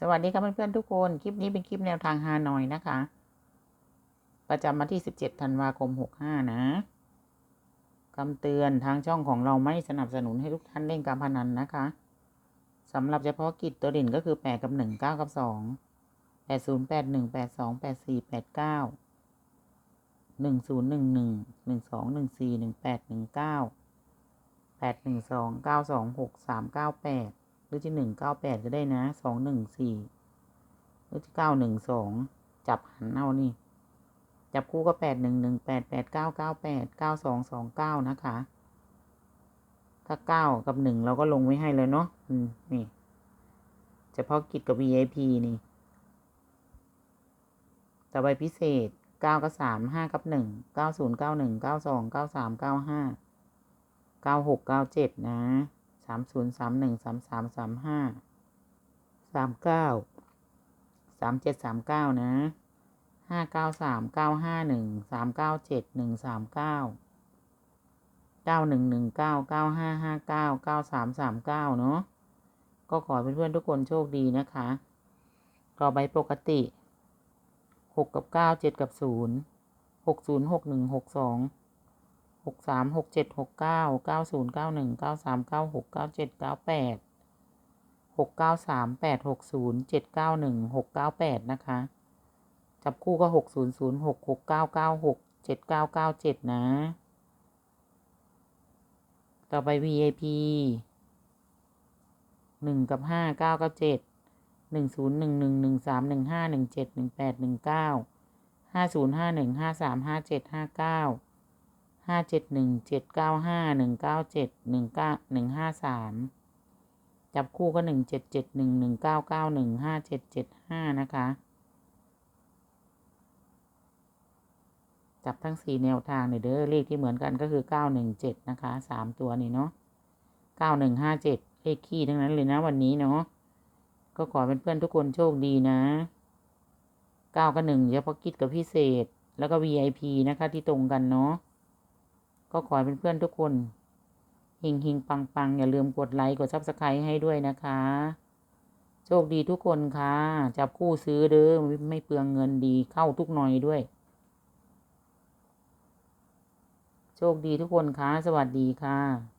สวัสดีครับเพื่อนๆทุกคน คลิปนี้เป็นคลิปแนวทางฮานอยนะคะ ประจำวันที่ 17 ธันวาคม 65 นะคำเตือนทางช่องของเราไม่สนับสนุนให้ทุกท่านเล่นการพนันนะคะสำหรับเฉพาะกิจตัวเด่นก็คือ 8 กับ 1 9 กับ 2 8 0 8 1 8 2 8 4 8 9 1 0 1 1 1 2 1 4 1 8 1 9 8 1 2 9 2 6 3 9 8 หรือที่หนึ่งเก้าแปดก็ได้นะสองหนึ่งสี่หรือที่เก้าหนึ่งสองจับหันเอานี่ จับคู่ก็แปดหนึ่งหนึ่งแปดแปดเก้าเก้าแปดเก้าสองสองเก้านะคะ ถ้าเก้ากับหนึ่งเราก็ลงไว้ให้เลยเนาะอืมนี่เฉพาะกิจกับ VIP นี่ ต่อไปพิเศษเก้ากับสามห้ากับหนึ่งเก้าศูนย์เก้าหนึ่งเก้าสองเก้าสามเก้าห้าเก้าหกเก้าเจ็ดนะ สามศูนย์สามหนึ่งสามสามสามห้าสามเก้าสามเจ็ดสามเก้านะห้าเก้าสามเก้าห้าหนึ่งสามเก้าเจ็ดหนึ่งสามเก้าเก้าหนึ่งหนึ่งเก้าเก้าห้าห้าเก้าเก้าสามสามเก้าเนาะก็ขอเพื่อนๆทุกคนโชคดีนะคะต่อไปปกติหกกับเก้าเจ็ดกับศูนย์หกศูนย์หกหนึ่งหกสอง กสามหกเจ็ดหกเก้าเก้าศูนย์เก้าหนึ่งเก้าสามเก้าหกเก้าเจ็ดเก้าแปดหกเก้าสามแปดหกศูนย์เจ็ดเก้าหนึ่งหกเก้าแปดนะคะ จับคู่ก็หกศูนย์ศูนย์หกหกเก้าเก้าหกเจ็ดเก้าเก้าเจ็ดนะ ต่อไป VIP หนึ่งกับห้าเก้ากับเจ็ดหนึ่งศูนย์หนึ่งหนึ่งหนึ่งสามหนึ่งห้าหนึ่งเจ็ดหนึ่งแปดหนึ่งเก้าห้าศูนย์ห้าหนึ่งห้าสามห้าเจ็ดห้าเก้า ห้าเจ็ดหนึ่งเจ็ดเก้าห้าหนึ่งเก้าเจ็ดหนึ่งเก้าหนึ่งห้าสามจับคู่ก็หนึ่งเจ็ดเจ็ดหนึ่งหนึ่งเก้าเก้าหนึ่งห้าเจ็ดเจ็ดห้านะคะ จับทั้งสี่แนวทางเนี่ยเด้อเลขที่เหมือนกันก็คือเก้าหนึ่งเจ็ดนะคะสามตัวนี่เนาะเก้าหนึ่งห้าเจ็ดเลขขี้ทั้งนั้นเลยนะวันนี้เนาะก็ขอเป็นเพื่อนทุกคนโชคดีนะเก้ากับหนึ่งเฉพาะกิจกับพิเศษ แล้วก็ VIP นะคะที่ตรงกันเนาะ ก็ขอเป็นเพื่อนทุกคนหิงหิงปังปังอย่าลืมกดไลค์กดซับสไครต์ให้ด้วยนะคะ โชคดีทุกคนค่ะ จับคู่ซื้อเด้อไม่เปลืองเงินดีเข้าทุกหน่อยด้วย โชคดีทุกคนค่ะ สวัสดีค่ะ